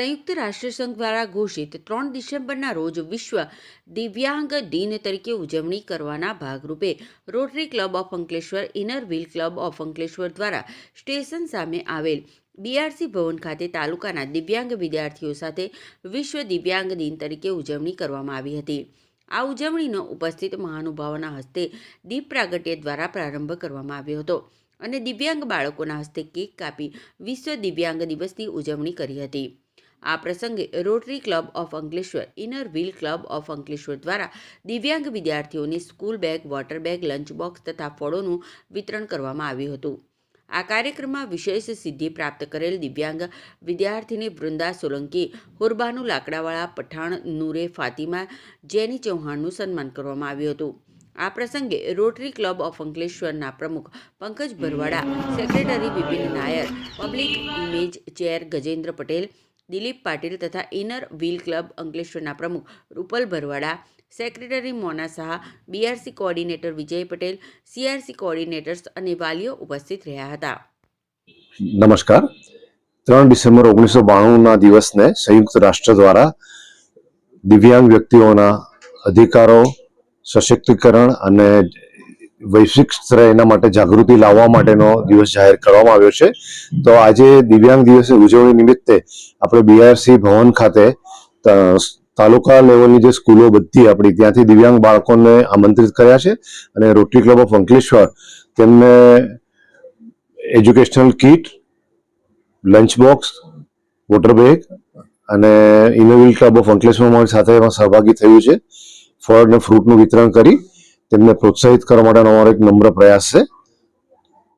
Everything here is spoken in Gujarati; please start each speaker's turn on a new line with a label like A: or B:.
A: સંયુક્ત રાષ્ટ્રસંઘ દ્વારા ઘોષિત ત્રણ ડિસેમ્બરના રોજ વિશ્વ દિવ્યાંગ દિન તરીકે ઉજવણી કરવાના ભાગરૂપે rotary club of Ankleshwar, inner wheel club of Ankleshwar દ્વારા સ્ટેશન સામે આવેલ બીઆરસી ભવન ખાતે તાલુકાના દિવ્યાંગ વિદ્યાર્થીઓ સાથે વિશ્વ દિવ્યાંગ દિન તરીકે ઉજવણી કરવામાં આવી હતી. આ ઉજવણીનો ઉપસ્થિત મહાનુભાવોના હસ્તે દીપ પ્રાગટ્ય દ્વારા પ્રારંભ કરવામાં આવ્યો હતો અને દિવ્યાંગ બાળકોના હસ્તે કેક કાપી વિશ્વ દિવ્યાંગ દિવસની ઉજવણી કરી હતી. આ પ્રસંગે rotary club of Ankleshwar inner wheel club of Ankleshwar દ્વારા દિવ્યાંગ વિદ્યાર્થીઓને school bag water bag lunch box તથા ફળોનું વિતરણ કરવામાં આવ્યું હતું. આ કાર્યક્રમમાં વિશેષ સિદ્ધિ પ્રાપ્ત કરેલ દિવ્યાંગ વિદ્યાર્થીની વૃંદા સોલંકી, હુરબાનુ લાકડાવાળા પઠાણ, નૂરે ફાતિમા, જેની ચૌહાણનું સન્માન કરવામાં આવ્યું હતું. આ પ્રસંગે રોટરી ક્લબ ઓફ અંકલેશ્વરના પ્રમુખ Pankaj Bharwada secretary Vipin Nair public image chair Gajendra Patel Dilip Patil તથા ઇનર વ્હીલ ક્લબ અંકલેશ્વરના પ્રમુખ Rupal Bharwada, secretary Mona Shah, BRC coordinator Vijay Patel, CRC coordinators અને વાલીઓ ઉપસ્થિત રહ્યા હતા.
B: નમસ્કાર. ત્રણ ડિસેમ્બર ઓગણીસો બાણુંના દિવસને સંયુક્ત રાષ્ટ્ર દ્વારા દિવ્યાંગ વ્યક્તિઓના અધિકારો, સશક્તિકરણ અને વૈશ્વિક સ્તરે એના માટે જાગૃતિ લાવવા માટેનો દિવસ જાહેર કરવામાં આવ્યો છે. તો આજે દિવ્યાંગ દિવસની ઉજવણી નિમિત્તે આપણે બીઆરસી ભવન ખાતે તાલુકા લેવલની જે સ્કૂલો બધી આપણી, ત્યાંથી દિવ્યાંગ બાળકોને આમંત્રિત કર્યા છે અને રોટરી ક્લબ ઓફ અંકલેશ્વર તેમને educational kit, lunch box, water bag અને ઇનોવિલ ક્લબ ઓફ અંકલેશ્વર સાથે એમાં સહભાગી થયું છે. ફળ અને ફ્રૂટનું વિતરણ કરી તેમને પ્રોત્સાહિત કરવા માટેનો અમારો એક નમ્ર પ્રયાસ છે.